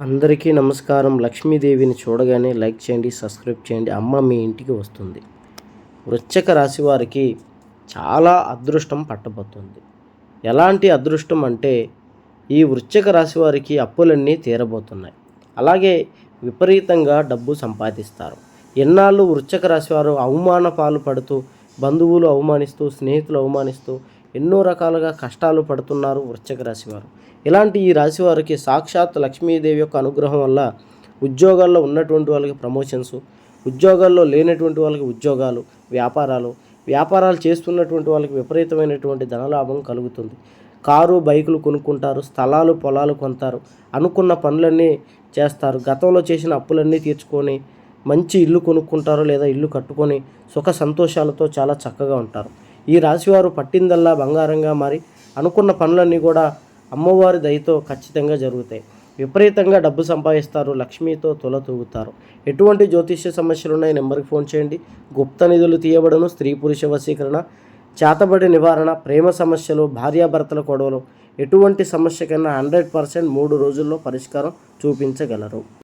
అందరికీ నమస్కారం. లక్ష్మీదేవిని చూడగానే లైక్ చేయండి సబ్స్క్రైబ్ చేయండి. అమ్మ మీ ఇంటికి వస్తుంది. వృచ్చక రాశి వారికి చాలా అదృష్టం పట్టబోతుంది. ఎలాంటి అదృష్టం అంటే ఈ వృచ్చక రాశి వారికి అప్పులన్నీ తీరబోతున్నాయి. అలాగే విపరీతంగా డబ్బు సంపాదిస్తారు. ఎన్నాళ్ళు వృచ్చక రాశి వారు అవమాన పాలు పడుతూ బంధువులు అవమానిస్తూ స్నేహితులు అవమానిస్తూ ఎన్నో రకాలుగా కష్టాలు పడుతున్నారు వృశ్చిక రాశి వారు ఇలాంటి ఈ రాశి వారికి సాక్షాత్ లక్ష్మీదేవి యొక్క అనుగ్రహం వల్ల ఉద్యోగాల్లో ఉన్నటువంటి వాళ్ళకి ప్రమోషన్స్ ఉద్యోగాల్లో లేనటువంటి వాళ్ళకి ఉద్యోగాలు వ్యాపారాలు వ్యాపారాలు చేస్తున్నటువంటి వాళ్ళకి విపరీతమైనటువంటి ధనలాభం కలుగుతుంది. కారు బైకులు కొనుక్కుంటారు స్థలాలు పొలాలు కొంటారు అనుకున్న పనులన్నీ చేస్తారు గతంలో చేసిన అప్పులన్నీ తీర్చుకొని మంచి ఇల్లు కొనుక్కుంటారు లేదా ఇల్లు కట్టుకొని సుఖ సంతోషాలతో చాలా చక్కగా ఉంటారు. ఈ రాశివారు పట్టిందల్లా బంగారంగా మారి అనుకున్న పనులన్నీ కూడా అమ్మవారి దయతో ఖచ్చితంగా జరుగుతాయి. విపరీతంగా డబ్బు సంపాదిస్తారు. లక్ష్మితో తుల తూగుతారు. ఎటువంటి జ్యోతిష్య సమస్యలు ఉన్నాయి నెంబర్కి ఫోన్ చేయండి. గుప్త నిధులు తీయబడను. స్త్రీ పురుష వశీకరణ చేతబడి నివారణ ప్రేమ సమస్యలు భార్యాభర్తల గొడవలు ఎటువంటి సమస్యకైనా హండ్రెడ్ పర్సెంట్ మూడు రోజుల్లో పరిష్కారం చూపించగలరు.